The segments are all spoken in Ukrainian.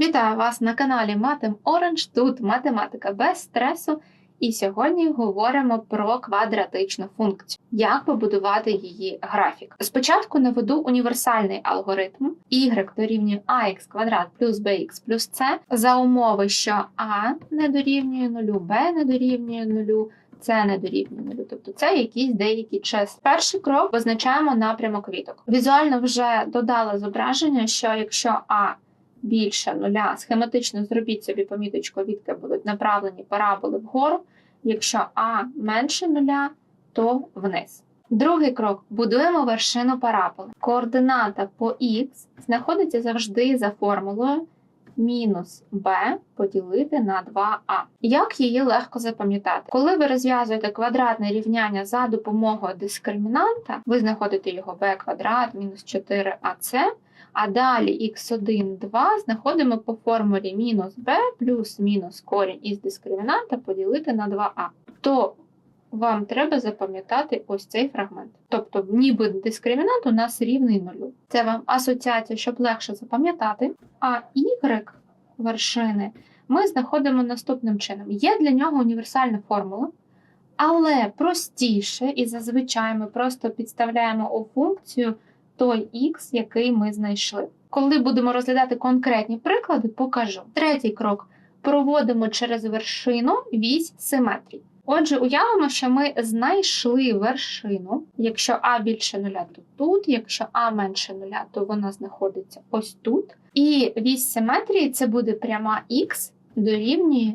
Вітаю вас на каналі Матем Orange. Тут математика без стресу. І сьогодні говоримо про квадратичну функцію, як побудувати її графік. Спочатку наведу універсальний алгоритм y дорівнює ax квадрат плюс bx плюс c за умови, що a не дорівнює нулю, b не дорівнює нулю, c не дорівнює нулю. Тобто це якісь деякі числа. Перший крок визначаємо напрямок віток. Візуально вже додала зображення, що якщо a більше нуля, схематично зробіть собі поміточку, відки будуть направлені параболи вгору. Якщо А менше нуля, то вниз. Другий крок будуємо вершину параболи. Координата по х знаходиться завжди за формулою мінус b поділити на 2а. Як її легко запам'ятати? Коли ви розв'язуєте квадратне рівняння за допомогою дискримінанта, ви знаходите його b квадрат мінус 4ac, а далі x1, 2 знаходимо по формулі мінус b плюс мінус корінь із дискримінанта поділити на 2а. То вам треба запам'ятати ось цей фрагмент. Тобто, ніби дискримінант у нас рівний нулю. Це вам асоціація, щоб легше запам'ятати. А y вершини ми знаходимо наступним чином. Є для нього універсальна формула, але простіше і зазвичай ми просто підставляємо у функцію той x, який ми знайшли. Коли будемо розглядати конкретні приклади, покажу. Третій крок проводимо через вершину вісь симетрії. Отже, уявимо, що ми знайшли вершину. Якщо А більше нуля, то тут, якщо А менше нуля, то вона знаходиться ось тут. І вісь симетрії це буде пряма х дорівнює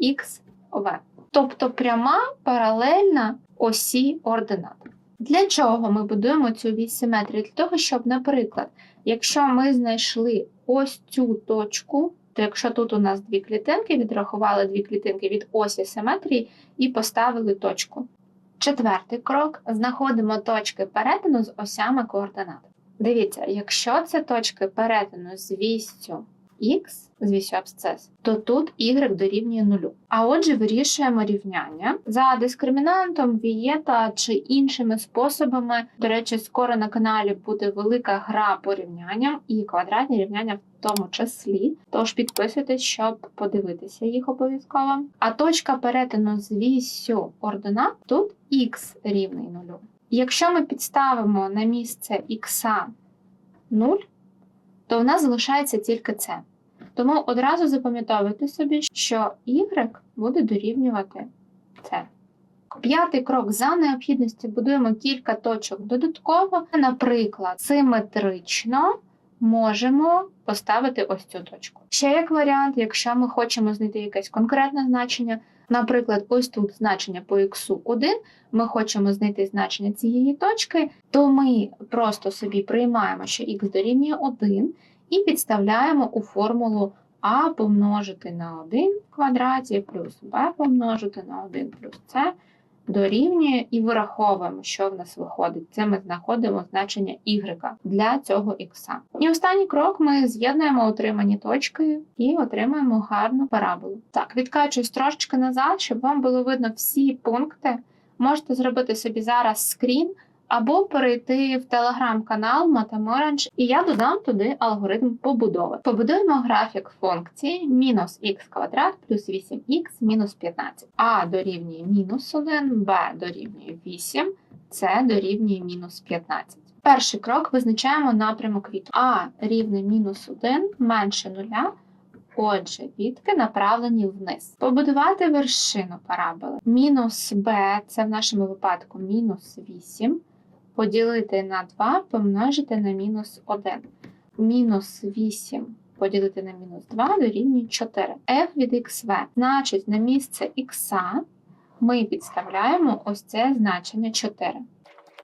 xv. Тобто пряма паралельна осі ординат. Для чого ми будуємо цю вісь симетрії? Для того, щоб, наприклад, якщо ми знайшли ось цю точку, то якщо тут у нас дві клітинки, відрахували дві клітинки від осі симетрії і поставили точку. Четвертий крок знаходимо точки перетину з осями координат. Дивіться, якщо це точки перетину з вістю х, з абсцес, то тут y дорівнює нулю. А отже, вирішуємо рівняння за дискримінантом, вієта чи іншими способами. До речі, скоро на каналі буде велика гра по рівнянням і квадратні рівняння в тому числі. Тож підписуйтесь, щоб подивитися їх обов'язково. А точка перетину з вісю ординат тут х рівний нулю. Якщо ми підставимо на місце х 0, то в нас залишається тільки це. Тому одразу запам'ятовуйте собі, що y буде дорівнювати це. П'ятий крок за необхідності будуємо кілька точок додатково. Наприклад, симетрично можемо поставити ось цю точку. Ще як варіант, якщо ми хочемо знайти якесь конкретне значення, наприклад, ось тут значення по х 1, ми хочемо знайти значення цієї точки, то ми просто собі приймаємо, що х дорівнює 1 і підставляємо у формулу а помножити на 1 в квадраті плюс b помножити на 1 плюс c дорівнює і вираховуємо, що в нас виходить. Це ми знаходимо значення y для цього х. І останній крок ми з'єднуємо отримані точки і отримаємо гарну параболу. Так, відкачуюсь трошечки назад, щоб вам було видно всі пункти. Можете зробити собі зараз скрін або перейти в телеграм-канал Матеморанж, і я додам туди алгоритм побудови. Побудуємо графік функції мінус х квадрат плюс 8х мінус 15. А дорівнює мінус 1, Б дорівнює 8, С дорівнює мінус 15. Перший крок визначаємо напрямок від А рівне мінус 1 менше нуля. Отже, відки направлені вниз. Побудувати вершину параболи. Мінус b, це в нашому випадку мінус 8, поділити на 2 помножити на мінус 1. Мінус 8 поділити на мінус 2 дорівнює 4. f від xv. Значить, на місце х ми підставляємо ось це значення 4.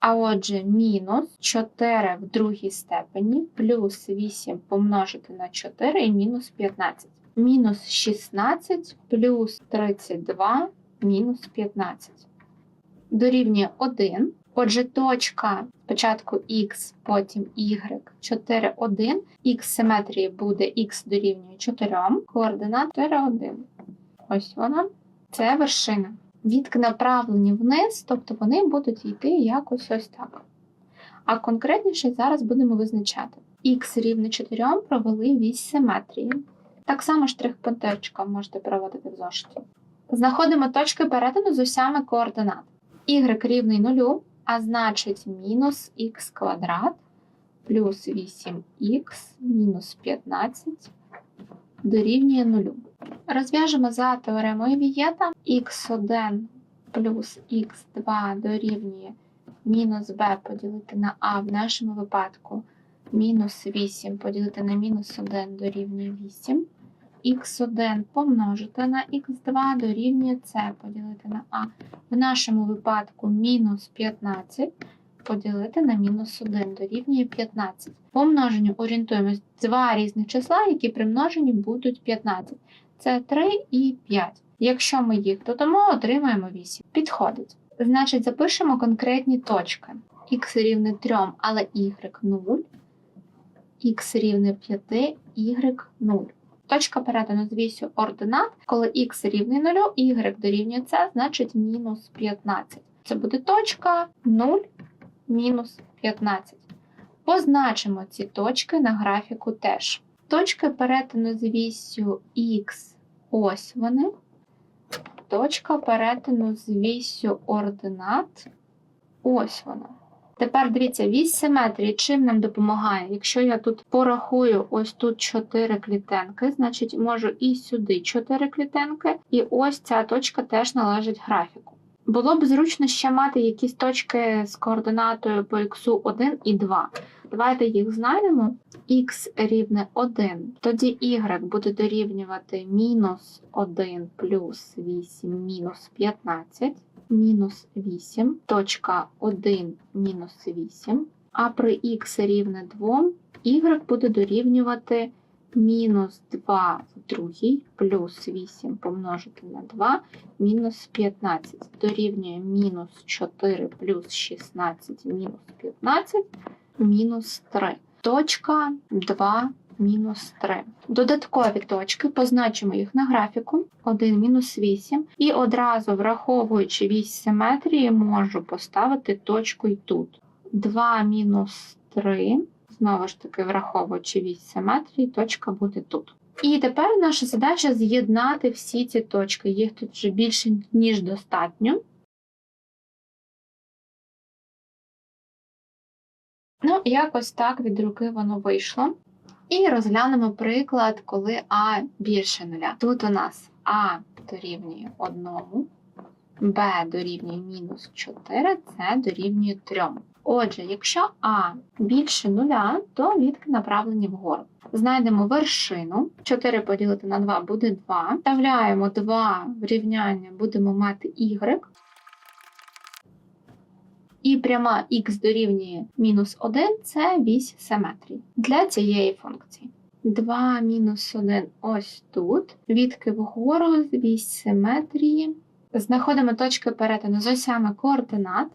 А отже, мінус 4 в другій степені плюс 8 помножити на 4 і мінус 15. Мінус 16 плюс 32 мінус 15. Дорівнює 1. Отже, точка спочатку х, потім y, 4, 1. Х симетрії буде х дорівнює 4, координат 4, 1. Ось вона. Це вершина. Відки направлені вниз, тобто вони будуть йти якось ось так. А конкретніше зараз будемо визначати. Х рівне 4 провели вісь симетрії. Так само штрих-пунктирчиком можете проводити в зошиті. Знаходимо точки перетину з осями координат. y рівний нулю, а значить мінус х квадрат плюс 8х мінус 15 дорівнює нулю. Розв'яжемо за теоремою Вієта х1 плюс х2 дорівнює мінус b поділити на а в нашому випадку мінус 8 поділити на мінус 1 дорівнює 8. Х1 помножити на х2 дорівнює c поділити на а. В нашому випадку мінус 15 поділити на мінус 1 дорівнює 15. По множенню орієнтуємось два різних числа, які при множенні будуть 15. Це 3 і 5. Якщо ми їх додамо, отримаємо 8. Підходить. Значить, запишемо конкретні точки. х рівне 3, але y 0, х рівне 5, y 0. Точка перетину з вісю ординат, коли х рівний 0, y дорівнює c, значить мінус 15. Це буде точка 0, мінус 15. Позначимо ці точки на графіку теж. Точки перетину з вісю х, ось вони. Точка перетину з вісю ординат, ось вона. Тепер дивіться, вісь симетрії чим нам допомагає? Якщо я тут порахую ось тут 4 клітинки, значить можу і сюди 4 клітинки, і ось ця точка теж належить графіку. Було б зручно ще мати якісь точки з координатою по х 1 і 2. Давайте їх знайдемо. х рівне 1, тоді y буде дорівнювати мінус 1 плюс 8 мінус 15 мінус 8, точка 1 мінус 8, а при х рівне 2, y буде дорівнювати мінус 2 в другій плюс 8 помножити на 2 мінус 15 дорівнює мінус 4 плюс 16 мінус 15 мінус 3. Точка 2 мінус 3. Додаткові точки, позначимо їх на графіку 1 мінус 8. І одразу, враховуючи вісь симетрії, можу поставити точку і тут. 2 мінус 3. Знову ж таки, враховуючи вісь симетрії, точка буде тут. І тепер наша задача з'єднати всі ці точки. Їх тут вже більше, ніж достатньо. Ну, якось так від руки воно вийшло. І розглянемо приклад, коли А більше нуля. Тут у нас А дорівнює 1, Б дорівнює мінус 4, С дорівнює 3. Отже, якщо А більше нуля, то відки направлені вгору. Знайдемо вершину. 4 поділити на 2 буде 2. Вставляємо 2 в рівняння, будемо мати y. І пряма х дорівнює мінус 1 це вісь симетрії для цієї функції. 2 мінус 1 ось тут. Відки вгору вісь симетрії. Знаходимо точки перетину з осями координат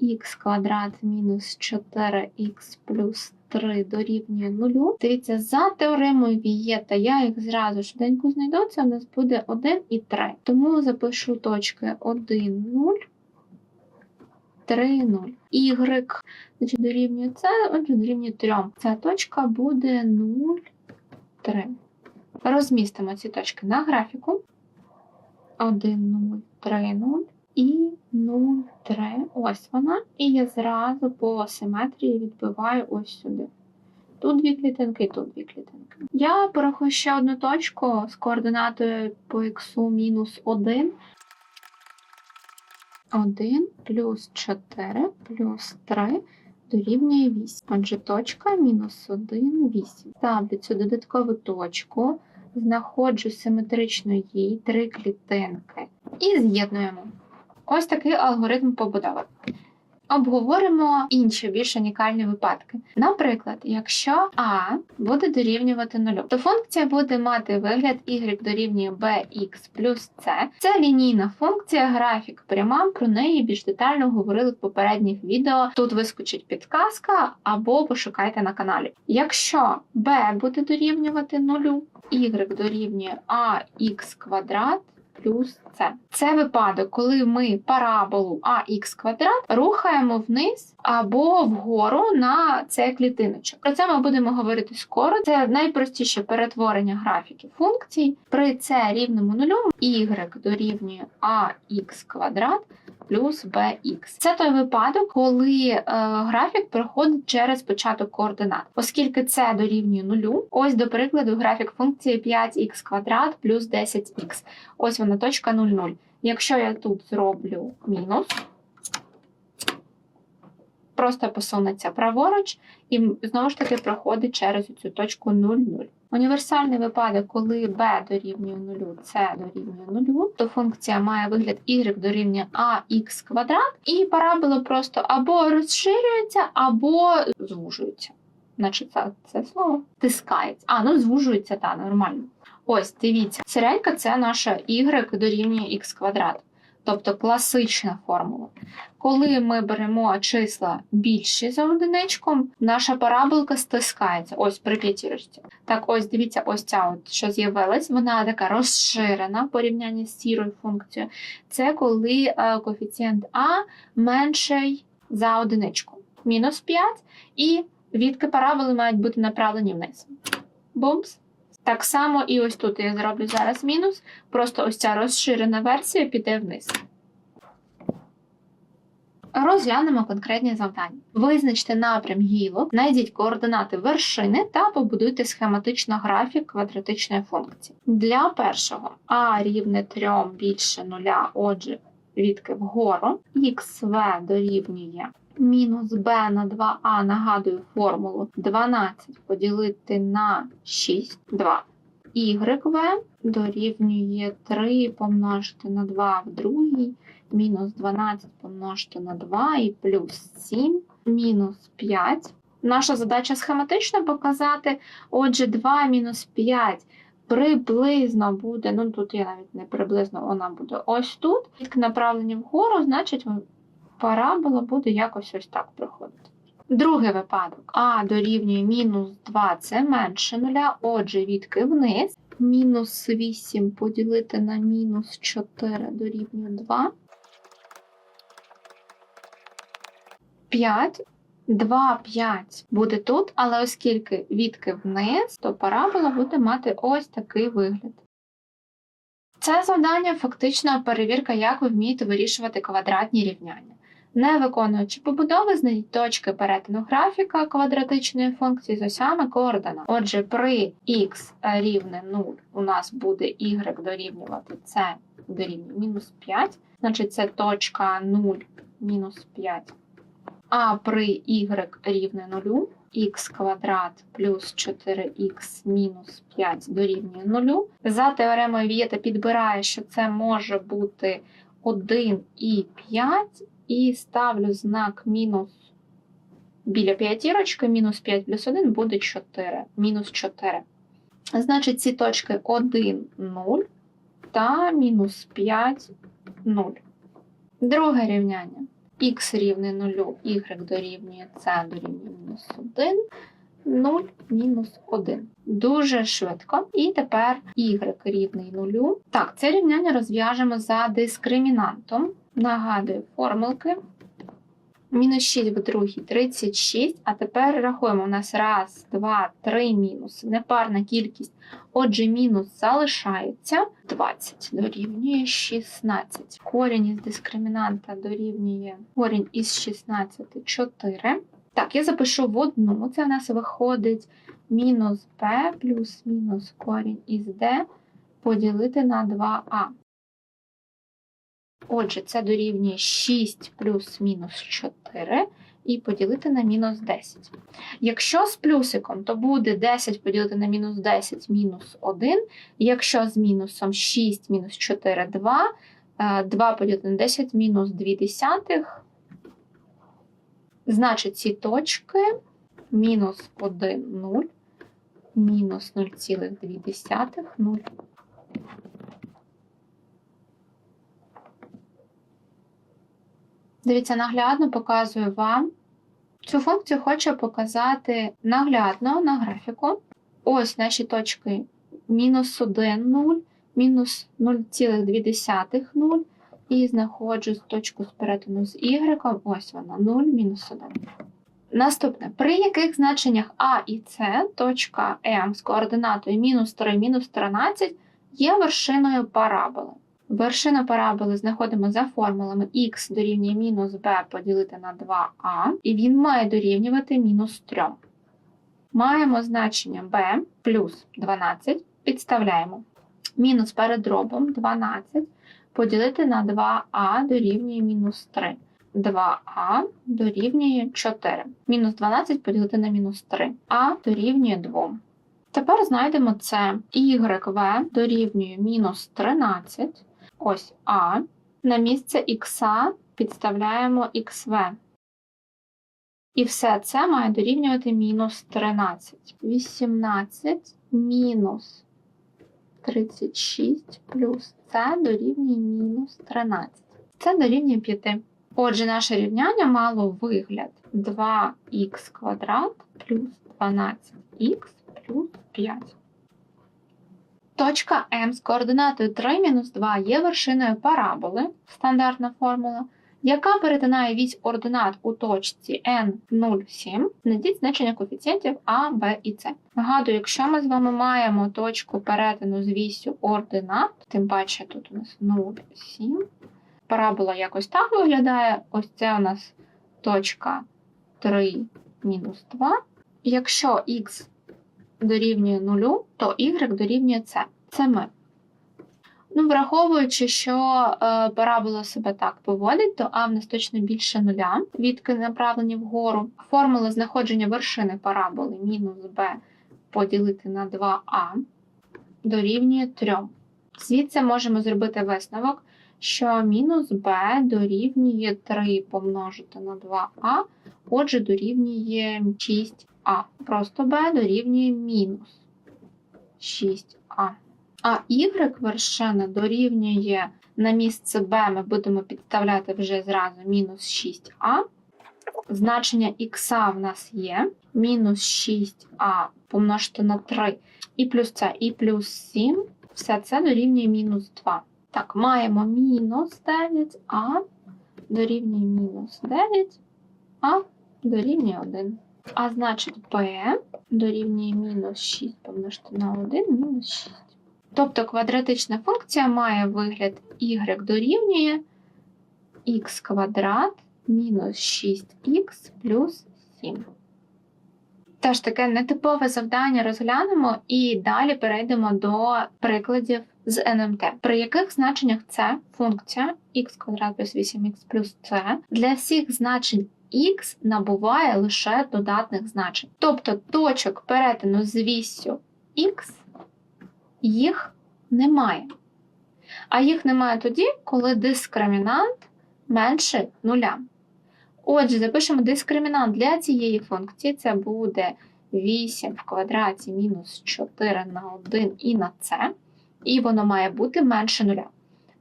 х квадрат мінус 4х плюс 3 дорівнює 0. Дивіться, за теоремою Вієта я їх зразу швиденько знайду, це у нас буде 1 і 3. Тому запишу точки 1, 0. 3, 0. Y значить, дорівнює це, отже, дорівнює 3. Ця точка буде 0, 3. Розмістимо ці точки на графіку. 1, 0, 3, 0 і 0, 3. Ось вона. І я зразу по симетрії відбиваю ось сюди. Тут дві клітинки тут дві клітинки. Я порахую ще одну точку з координатою по х мінус 1. 1 плюс 4 плюс 3 дорівнює 8. Отже, точка мінус 1, 8. Ставлю цю додаткову точку, знаходжу симетрично їй три клітинки і з'єднуємо. Ось такий алгоритм побудови. Обговоримо інші більш унікальні випадки. Наприклад, якщо А буде дорівнювати 0, то функція буде мати вигляд y дорівнює bx плюс c. Це лінійна функція, графік пряма. Про неї більш детально говорили в попередніх відео. Тут вискочить підказка або пошукайте на каналі. Якщо b буде дорівнювати 0, y дорівнює ax квадрат плюс С. Це випадок, коли ми параболу АХ квадрат рухаємо вниз або вгору на цей клітиночок. Про це ми будемо говорити скоро. Це найпростіше перетворення графіків функцій. При це рівному нулю y дорівнює АХ квадрат плюс bx. Це той випадок, коли е, графік проходить через початок координат. Оскільки це дорівнює нулю, ось до прикладу графік функції 5х квадрат плюс 10х. Ось вона точка 0,0. Якщо я тут зроблю мінус, просто посунеться праворуч і знову ж таки проходить через цю точку 0,0. Універсальний випадок, коли b дорівнює 0, c дорівнює 0, то функція має вигляд y дорівнює ax квадрат, і парабола просто або розширюється, або звужується. Значить, це, це слово тискається. А, ну звужується, так, нормально. Ось, дивіться, середнька це наша y дорівнює х квадрат. Тобто класична формула. Коли ми беремо числа більші за одиничком, наша параболка стискається. Ось при п'ятірочці. Так, ось дивіться, ось ця, от, що з'явилась, вона така розширена в порівнянні з сірою функцією. Це коли е, коефіцієнт А менший за одиничку. Мінус 5, і відки параболи мають бути направлені вниз. Бумс. Так само і ось тут я зроблю зараз мінус. Просто ось ця розширена версія піде вниз. Розглянемо конкретні завдання. Визначте напрям гілок, знайдіть координати вершини та побудуйте схематично графік квадратичної функції. Для першого а рівне 3 більше 0, отже, відки вгору, xv дорівнює мінус b на 2а, нагадую формулу 12 поділити на 6, 2. YV дорівнює 3 помножити на 2 в другій, мінус 12 помножити на 2 і плюс 7, мінус 5. Наша задача схематично показати. Отже, 2 мінус 5 приблизно буде, ну тут я навіть не приблизно, вона буде ось тут. Відки направлені вгору, значить, парабола буде якось ось так проходити. Другий випадок. А дорівнює мінус 2 це менше нуля, отже, відки вниз. Мінус 8 поділити на мінус 4 дорівнює 2. 5. 2, 5 буде тут, але оскільки відки вниз, то парабола буде мати ось такий вигляд. Це завдання фактично перевірка, як ви вмієте вирішувати квадратні рівняння. Не виконуючи побудови, знайдіть точки перетину графіка квадратичної функції з осями координат. Отже, при х рівне 0 у нас буде y дорівнювати c дорівнює мінус 5, значить це точка 0 мінус 5. А при y рівне 0, х квадрат плюс 4х мінус 5 дорівнює 0. За теоремою Вієта підбирає, що це може бути 1 і 5, і ставлю знак мінус біля п'ятірочки, мінус 5 плюс 1 буде 4, мінус 4. Значить, ці точки 1, 0 та мінус 5, 0. Друге рівняння. х рівне 0, y дорівнює c дорівнює мінус 1, 0, мінус 1. Дуже швидко. І тепер y рівний 0. Так, це рівняння розв'яжемо за дискримінантом. Нагадую формулки. Мінус 6 в другій 36. А тепер рахуємо: у нас раз, два, три мінуси. Непарна кількість. Отже, мінус залишається 20 дорівнює 16. Корінь із дискримінанта дорівнює корінь із 16 4. Так, я запишу в одну. Це у нас виходить мінус b плюс мінус корінь із d поділити на 2а. Отже, це дорівнює 6 плюс мінус 4 і поділити на мінус 10. Якщо з плюсиком, то буде 10 поділити на мінус 10 мінус 1. Якщо з мінусом 6 мінус 4 2, 2 поділити на 10 мінус 2 десятих. Значить, ці точки мінус 1 0, мінус 0,2 0. Дивіться, наглядно показую вам. Цю функцію хочу показати наглядно на графіку. Ось наші точки мінус 1, 0, мінус 0,2 0 і знаходжу точку з перетину з y, ось вона 0, мінус 1. Наступне, при яких значеннях А і С, точка М з координатою мінус 3, мінус 13 є вершиною параболи. Вершину параболи знаходимо за формулами х дорівнює мінус b поділити на 2а, і він має дорівнювати мінус 3. Маємо значення b плюс 12, підставляємо. Мінус перед дробом 12 поділити на 2а дорівнює мінус 3. 2а дорівнює 4. Мінус 12 поділити на мінус 3. А дорівнює 2. Тепер знайдемо це. YV дорівнює мінус 13. Ось А. На місце х підставляємо xv. І все це має дорівнювати мінус 13. 18 мінус 36 плюс це дорівнює мінус 13. Це дорівнює 5. Отже, наше рівняння мало вигляд 2х квадрат плюс 12х плюс 5. Точка М з координатою 3 мінус 2 є вершиною параболи, стандартна формула, яка перетинає вісь ординат у точці n0,7, знайдіть значення коефіцієнтів А, Б і С. Нагадую, якщо ми з вами маємо точку перетину з вісю ординат, тим паче тут у нас 0,7, парабола якось так виглядає. Ось це у нас точка 3 мінус 2. Якщо х дорівнює 0, то y дорівнює c. Це ми. Ну, враховуючи, що е, парабола себе так поводить, то а в нас точно більше нуля, відки направлені вгору. Формула знаходження вершини параболи мінус b поділити на 2а дорівнює 3. Звідси можемо зробити висновок, що мінус b дорівнює 3 помножити на 2а, отже, дорівнює 6а. Просто b дорівнює мінус 6а. А y вершина дорівнює на місце b ми будемо підставляти вже зразу мінус 6а. Значення х в нас є. Мінус 6а помножити на 3 і плюс це, і плюс 7. Все це дорівнює мінус 2. Так, маємо мінус 9а дорівнює мінус 9, а дорівнює 1. А значить b дорівнює мінус 6 помножити на 1 мінус 6. Тобто квадратична функція має вигляд y дорівнює х квадрат мінус 6х плюс 7. Теж таке нетипове завдання розглянемо і далі перейдемо до прикладів з НМТ, при яких значеннях це функція х квадрат плюс 8х плюс c для всіх значень х набуває лише додатних значень. Тобто точок перетину з віссю х їх немає. А їх немає тоді, коли дискримінант менше нуля. Отже, запишемо дискримінант для цієї функції. Це буде 8 в квадраті мінус 4 на 1 і на c. І воно має бути менше нуля.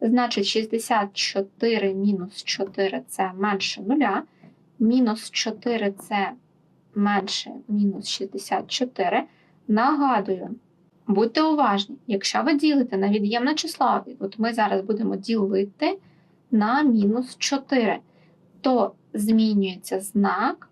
Значить, 64 мінус 4 це менше нуля. Мінус 4 це менше мінус 64. Нагадую, будьте уважні, якщо ви ділите на від'ємне число, от ми зараз будемо ділити на мінус 4, то змінюється знак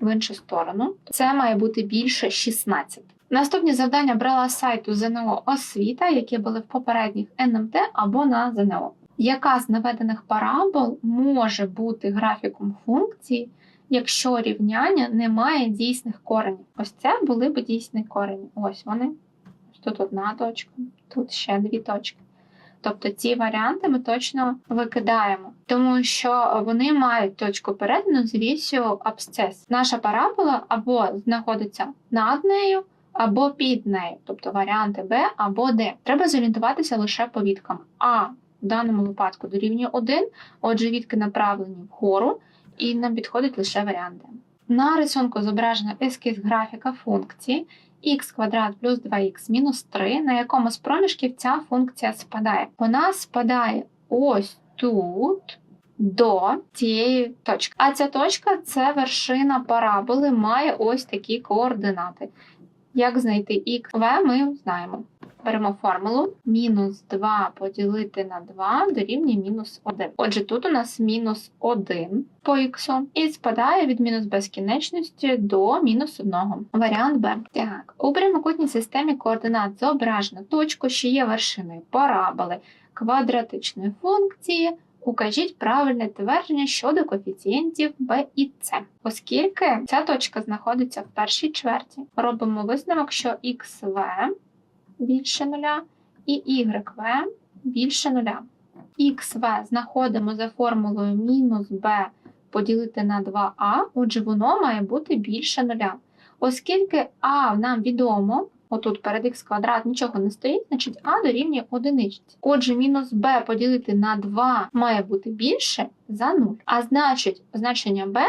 в іншу сторону. Це має бути більше 16. Наступні завдання брала з сайту ЗНО освіта, які були в попередніх НМТ або на ЗНО. Яка з наведених парабол може бути графіком функції, якщо рівняння не має дійсних коренів? Ось це були б дійсні корені. Ось вони. Тут одна точка, тут ще дві точки. Тобто ці варіанти ми точно викидаємо, тому що вони мають точку перетину з вісю абсцес. Наша парабола або знаходиться над нею, або під нею, тобто варіанти Б або Д. Треба зорієнтуватися лише по відкам. А в даному випадку дорівнює 1, отже, відки направлені вгору, і нам підходить лише варіант Д. На рисунку зображено ескіз графіка функції х квадрат плюс 2х мінус 3, на якому з проміжків ця функція спадає. Вона спадає ось тут до цієї точки. А ця точка це вершина параболи, має ось такі координати. Як знайти в ми знаємо. Беремо формулу. Мінус 2 поділити на 2 дорівнює мінус 1. Отже, тут у нас мінус 1 по х і спадає від мінус безкінечності до мінус 1. Варіант Б. Так, у прямокутній системі координат зображено точку, що є вершиною параболи квадратичної функції. Укажіть правильне твердження щодо коефіцієнтів b і c. Оскільки ця точка знаходиться в першій чверті, робимо висновок, що xv більше нуля і YV більше нуля. XV знаходимо за формулою мінус b поділити на 2а, отже, воно має бути більше нуля. Оскільки а нам відомо, отут перед х квадрат нічого не стоїть, значить а дорівнює одиничці. Отже, мінус b поділити на 2 має бути більше за 0. А значить, значення b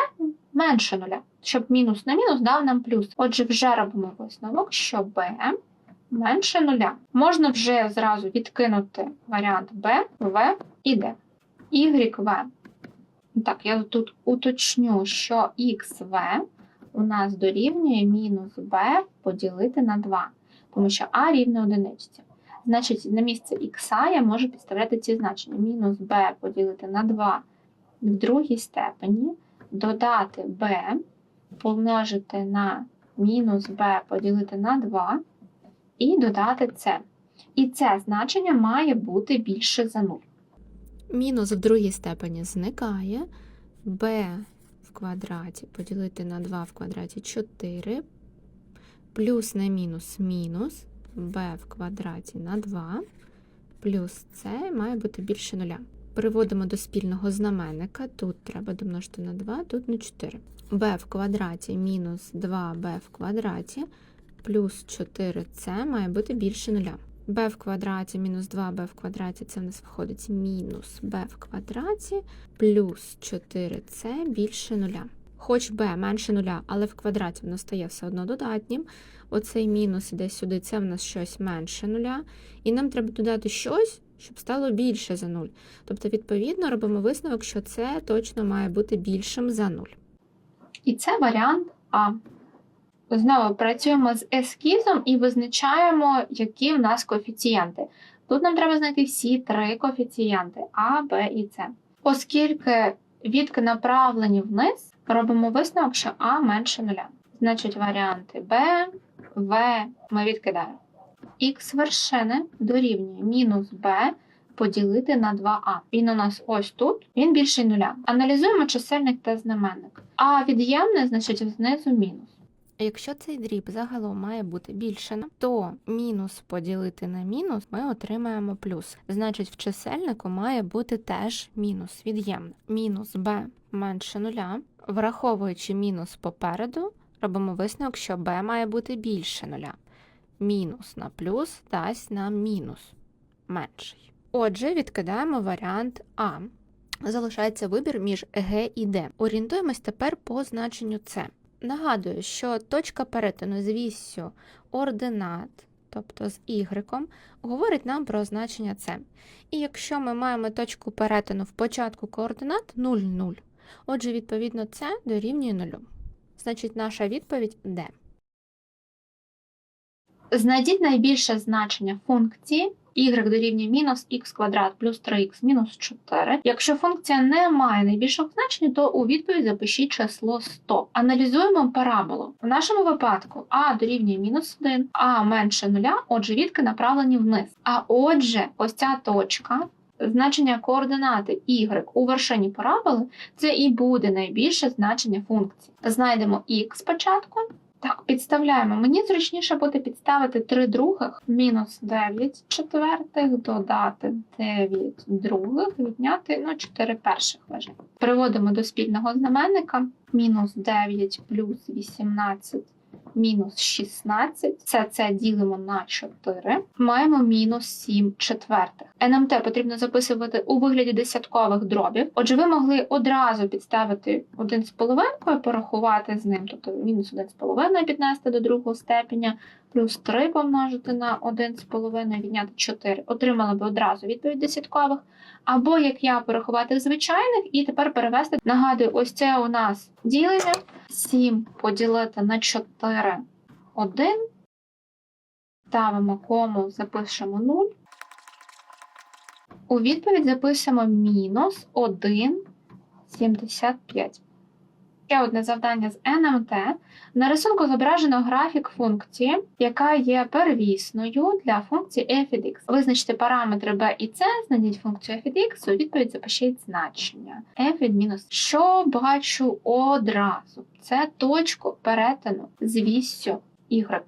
менше нуля, щоб мінус на мінус дав нам плюс. Отже, вже робимо висновок, що b менше нуля. Можна вже зразу відкинути варіант b, v і d. YV. Так, я тут уточню, що xv у нас дорівнює мінус b поділити на 2, тому що a рівне одиниці. Значить, на місце х я можу підставляти ці значення. Мінус b поділити на 2 в другій степені, додати b, помножити на мінус b поділити на 2 і додати c. І це значення має бути більше за 0. Мінус в другій степені зникає. b в квадраті поділити на 2 в квадраті 4. Плюс на мінус мінус b в квадраті на 2. Плюс c має бути більше нуля. Переводимо до спільного знаменника. Тут треба домножити на 2, тут на 4. b в квадраті мінус 2b в квадраті плюс 4c має бути більше нуля b в квадраті мінус 2b в квадраті це в нас виходить мінус b в квадраті плюс 4c більше нуля. Хоч b менше нуля, але в квадраті воно стає все одно додатнім. Оцей мінус іде сюди, це в нас щось менше нуля. І нам треба додати щось, щоб стало більше за 0. Тобто, відповідно, робимо висновок, що це точно має бути більшим за 0. І це варіант А. Знову працюємо з ескізом і визначаємо, які в нас коефіцієнти. Тут нам треба знайти всі три коефіцієнти А, Б і С. Оскільки відки направлені вниз, робимо висновок, що А менше нуля. Значить, варіанти Б, В ми відкидаємо. Х вершини дорівнює мінус Б поділити на 2а. Він у нас ось тут, він більший нуля. Аналізуємо чисельник та знаменник. А від'ємне, значить, знизу мінус. Якщо цей дріб загалом має бути більше, то мінус поділити на мінус ми отримаємо плюс. Значить, в чисельнику має бути теж мінус від'ємне. Мінус b менше нуля. Враховуючи мінус попереду, робимо висновок, що b має бути більше нуля. Мінус на плюс дасть нам мінус менший. Отже, відкидаємо варіант А. Залишається вибір між Г і Д. Орієнтуємось тепер по значенню С. Нагадую, що точка перетину з віссю ординат, тобто з y, говорить нам про значення С. І якщо ми маємо точку перетину в початку координат 0, 0, отже, відповідно, це дорівнює 0. Значить, наша відповідь Д. Знайдіть найбільше значення функції y дорівнює мінус х квадрат плюс 3х мінус 4. Якщо функція не має найбільшого значення, то у відповідь запишіть число 100. Аналізуємо параболу. В нашому випадку а дорівнює мінус 1, а менше 0, отже, відки направлені вниз. А отже, ось ця точка. Значення координати y у вершині параболи це і буде найбільше значення функції. Знайдемо х спочатку, так, підставляємо. Мені зручніше буде підставити 3 других, мінус 9 четвертих, додати 9 других, відняти ну, 4 перших вважаю. Приводимо до спільного знаменника. Мінус 9 плюс 18 мінус 16. Все це ділимо на 4. Маємо мінус 7 четвертих. НМТ потрібно записувати у вигляді десяткових дробів. Отже, ви могли одразу підставити 1,5 і порахувати з ним, тобто мінус 1,5 піднести до другого степеня, плюс 3 помножити на 1,5 відняти 4. Отримали би одразу відповідь десяткових. Або як я порахувати в звичайних, і тепер перевести. Нагадую, ось це у нас ділення. 7 поділити на 4 1. ставимо кому, запишемо 0. У відповідь запишемо мінус 1,75. Ще одне завдання з НМТ. На рисунку зображено графік функції, яка є первісною для функції f від x. Визначте параметри b і c, знайдіть функцію f x, у відповідь запишіть значення f від мінус. Що бачу одразу? Це точку перетину з віссю y.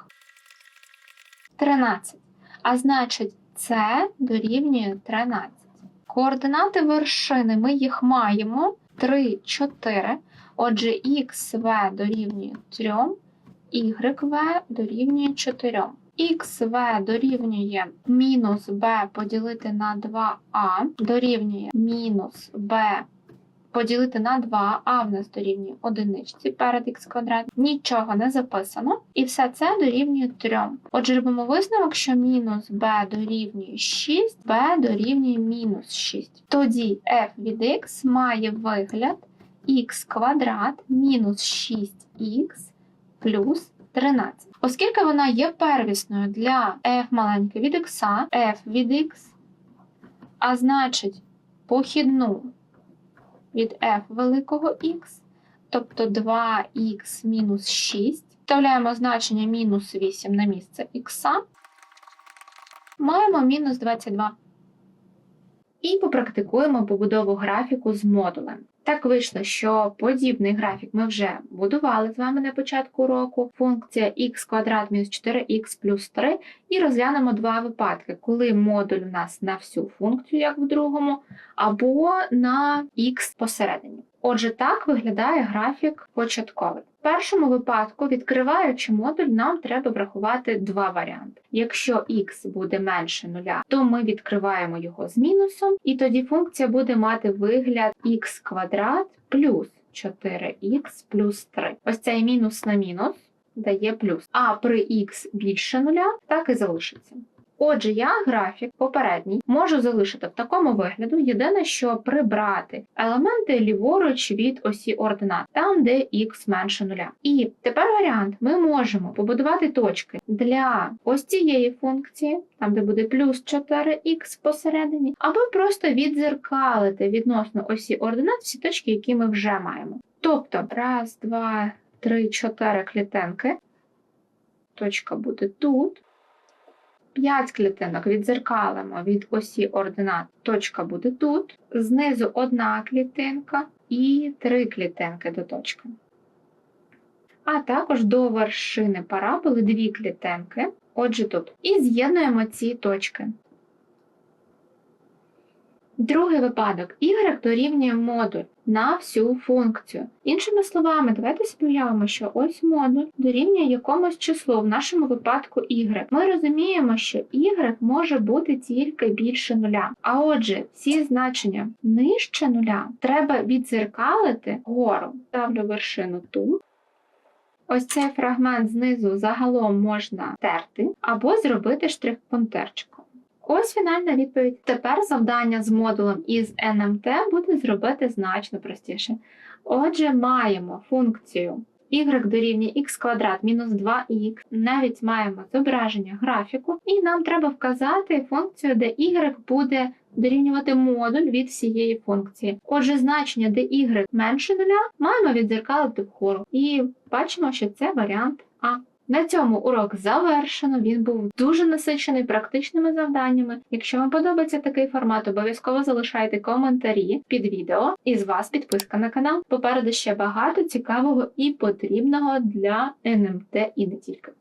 13. А значить, c дорівнює 13. Координати вершини ми їх маємо 3, 4. Отже, xv дорівнює 3, yv дорівнює 4. xv дорівнює мінус b поділити на 2a, дорівнює мінус b поділити на 2, а в нас дорівнює одиничці перед х квадрат. Нічого не записано. І все це дорівнює 3. Отже, робимо висновок, що мінус b дорівнює 6, b дорівнює мінус 6. Тоді f від x має вигляд х квадрат мінус 6х плюс 13. Оскільки вона є первісною для f маленьке від x, f від x, а значить похідну від f великого x, тобто 2х мінус 6, вставляємо значення мінус 8 на місце х, маємо мінус 22. І попрактикуємо побудову графіку з модулем. Так вийшло, що подібний графік ми вже будували з вами на початку року. Функція х квадрат мінус 4х плюс 3. І розглянемо два випадки, коли модуль у нас на всю функцію, як в другому, або на х посередині. Отже, так виглядає графік початковий. В першому випадку, відкриваючи модуль, нам треба врахувати два варіанти. Якщо х буде менше нуля, то ми відкриваємо його з мінусом, і тоді функція буде мати вигляд х квадрат плюс 4х плюс 3. Ось цей мінус на мінус дає плюс. А при х більше нуля так і залишиться. Отже, я графік попередній можу залишити в такому вигляду. Єдине, що прибрати елементи ліворуч від осі ординат, там, де х менше нуля. І тепер варіант: ми можемо побудувати точки для ось цієї функції, там де буде плюс 4х посередині, або просто відзеркалити відносно осі ординат всі точки, які ми вже маємо. Тобто, раз, два, три, чотири клітинки. Точка буде тут. 5 клітинок відзеркалимо від осі ординат. Точка буде тут. Знизу одна клітинка і три клітинки до точки. А також до вершини параболи дві клітинки. Отже, тут. І з'єднуємо ці точки. Другий випадок. Y дорівнює модуль на всю функцію. Іншими словами, давайте собі уявимо, що ось модуль дорівнює якомусь числу, в нашому випадку y. Ми розуміємо, що y може бути тільки більше нуля. А отже, всі значення нижче нуля треба відзеркалити вгору. Ставлю вершину тут. Ось цей фрагмент знизу загалом можна терти або зробити штрих-пунктирчиком. Ось фінальна відповідь. Тепер завдання з модулем із NMT буде зробити значно простіше. Отже, маємо функцію y дорівнює x квадрат мінус 2х, навіть маємо зображення графіку, і нам треба вказати функцію, де y буде дорівнювати модуль від всієї функції. Отже, значення, де y менше нуля, маємо відзеркалити вгору. І бачимо, що це варіант А. На цьому урок завершено. Він був дуже насичений практичними завданнями. Якщо вам подобається такий формат, обов'язково залишайте коментарі під відео. І з вас підписка на канал. Попереду ще багато цікавого і потрібного для НМТ і не тільки.